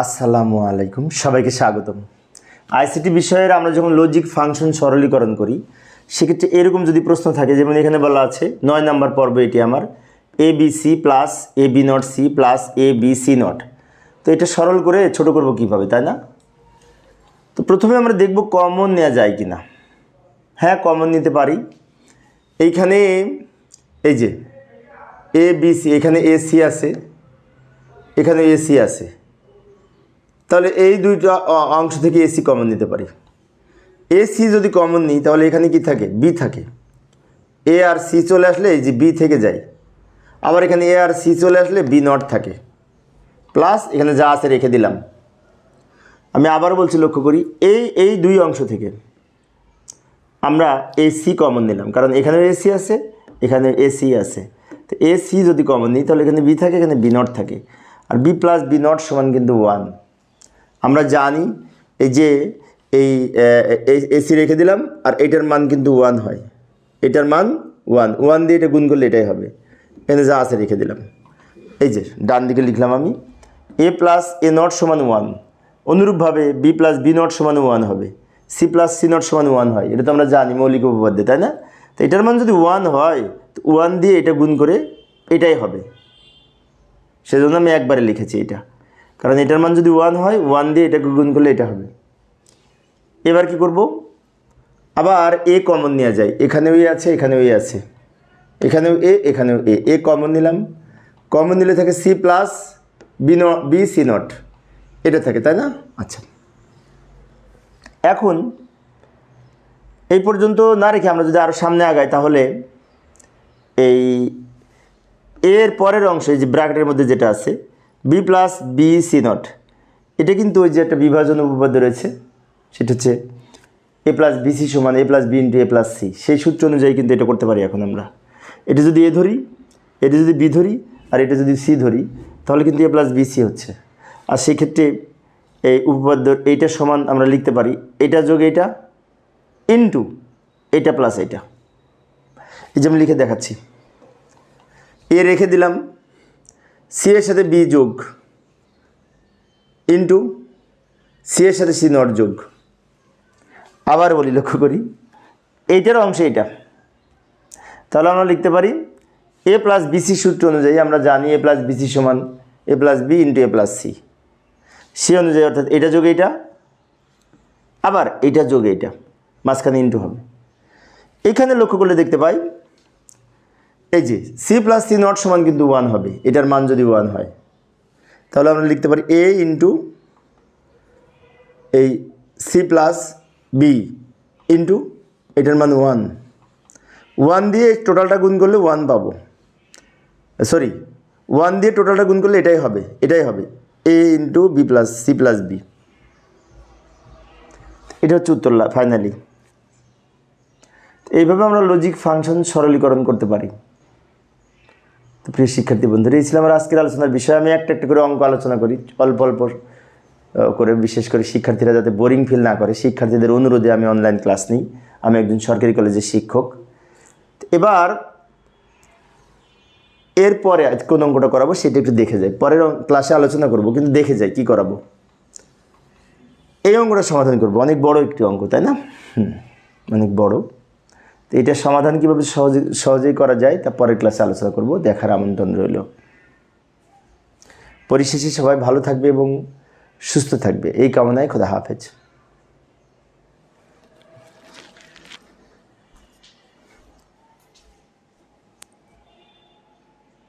আসসালামু আলাইকুম, সবাইকে স্বাগতম। আইসিটি বিষয়ের আমরা যখন লজিক ফাংশন সরলীকরণ করি, সেক্ষেত্রে এরকম যদি প্রশ্ন থাকে, যেমন এখানে বলা আছে, নয় নাম্বার পর্ব এটি আমার, A B C plus A B naught, C plus A B C naught. তো এটা সরল করে ছোট করব কীভাবে, তাই না? তো প্রথমে আমরা দেখব কমন নেওয়া যায় কি না হ্যাঁ কমন নিতে পারি। এইখানে এই যে, এ বি সি, এখানে এ সি আছে, এখানে এসি আছে। তাহলে এই দুইটা অংশ থেকে এসি কমন নিতে পারি। এসি যদি কমন নিই, তাহলে এখানে কি থাকে? বি থাকে। এ আর সি চলে আসলে এই যে বি থেকে যায়। আবার এখানে এ আর সি চলে আসলে বি নট থাকে। প্লাস এখানে যা আছে রেখে দিলাম। আমি আবার বলছি, লক্ষ্য করি, এই এই দুই অংশ থেকে আমরা এসি কমন নিলাম। কারণ এখানে এসি আছে, এখানে এসি আছে। তো এসি যদি কমন নিই, তাহলে এখানে বি থাকে, এখানে বি নট থাকে। আর বি প্লাস বি নট সমান কিন্তু ওয়ান আমরা জানি এই যে এই এসি রেখে দিলাম আর এটার মান কিন্তু ওয়ান হয়। এটার মান ওয়ান ওয়ান দিয়ে এটা গুণ করলে এটাই হবে। এখানে যা আছে রেখে দিলাম। এই যে, ডান দিকে লিখলাম আমি। এ প্লাস এ নট সমান ওয়ান অনুরূপভাবে বি প্লাস বি নট সমান ওয়ান হবে। সি প্লাস সি নট সমান ওয়ান হয়। এটা তো আমরা জানি, মৌলিক উপপাদ্য, তাই না? তো এটার মান যদি ওয়ান হয়, তো ওয়ান দিয়ে এটা গুণ করে এটাই হবে। সেজন্য আমি একবারে লিখেছি এটা। কারণ এটার মান যদি ওয়ান হয় ওয়ান দিয়ে এটাকে গুণ করলে এটা হবে। এবার কি করব? আবার এ কমন নেওয়া যায় এখানেও এ আছে, এখানেও এ আছে। এখানেও এ এখানেও এ এ কমন নিলাম। কমন নিলে থাকে সি প্লাস বি ন বি সি নট এটা থাকে, তাই না? আচ্ছা। এখন এই পর্যন্ত না রেখে আমরা যদি আরও সামনে আগাই, তাহলে এই এর পরের অংশ যে ব্র্যাকেটের মধ্যে যেটা আছে B plus B C naught এটা কিন্তু ওই যে একটা বিভাজন উপপাদ্য রয়েছে, সেটা হচ্ছে এ প্লাস বি সি সমান A plus B into A plus C সেই সূত্র অনুযায়ী কিন্তু এটা করতে পারি এখন আমরা। এটা যদি এ ধরি, এটা যদি বি ধরি, আর এটা যদি সি ধরি, তাহলে কিন্তু এ প্লাস বি সি হচ্ছে। আর সেক্ষেত্রে এই উপপাদ্য, এইটা সমান আমরা লিখতে পারি, এটা যোগ এটা ইন্টু এটা প্লাস এটা এই যে আমি লিখে দেখাচ্ছি। এ রেখে দিলাম সি এর সাথে বি যোগ ইন্টু সি এর সাথে সি নট যোগ। আবার বলি, লক্ষ্য করি, এইটার অংশ এইটা। তাহলে আমরা লিখতে পারি এ প্লাস বিসি সূত্র অনুযায়ী আমরা জানি এ প্লাস বিসি সমান A plus B into A plus C সে অনুযায়ী অর্থাৎ এটা যোগ এইটা, আবার এইটা যোগ এইটা, মাঝখানে ইন্টু হবে। এখানে লক্ষ্য করলে দেখতে পাই এই যে সি প্লাস সি নট সমান কিন্তু ওয়ান হবে, এটার মান যদি ওয়ান হয়। তাহলে আমরা লিখতে পারি এ ইন্টু এই সি প্লাস বি ইন্টু এটার মান ওয়ান ওয়ান দিয়ে টোটালটা গুণ করলে ওয়ান পাবো। সরি ওয়ান দিয়ে টোটালটা গুণ করলে এটাই হবে এটাই হবে। A into B plus C plus B এটা হচ্ছে উত্তর ফাইনালি এইভাবে আমরা লজিক ফাংশন সরলীকরণ করতে পারি। তো প্রিয় শিক্ষার্থী বন্ধুরা ছিল আমার আজকের আলোচনার বিষয়। আমি একটা একটা করে অঙ্ক আলোচনা করি, অল্প অল্প করে বিশেষ করে শিক্ষার্থীরা যাতে বোরিং ফিল না করে। শিক্ষার্থীদের অনুরোধে আমি অনলাইন ক্লাস নিই। আমি একজন সরকারি কলেজের শিক্ষক। এবার এরপরে কোন অঙ্কটা করাবো সেটা একটু দেখে যাই। পরের ক্লাসে আলোচনা করব, কিন্তু দেখে যাই কি করাবো। এই অঙ্কটা সমাধান করব। অনেক বড় একটি অঙ্ক, তাই না? অনেক বড়। তো এটার সমাধান কীভাবে সহজে, সহজেই করা যায় তা পরের ক্লাসে আলোচনা করব, দেখার আমন্ত্রণ রইল। পরিশেষে সবাই ভালো থাকবে এবং সুস্থ থাকবে। এই কামনায় খোদা হাফেজ।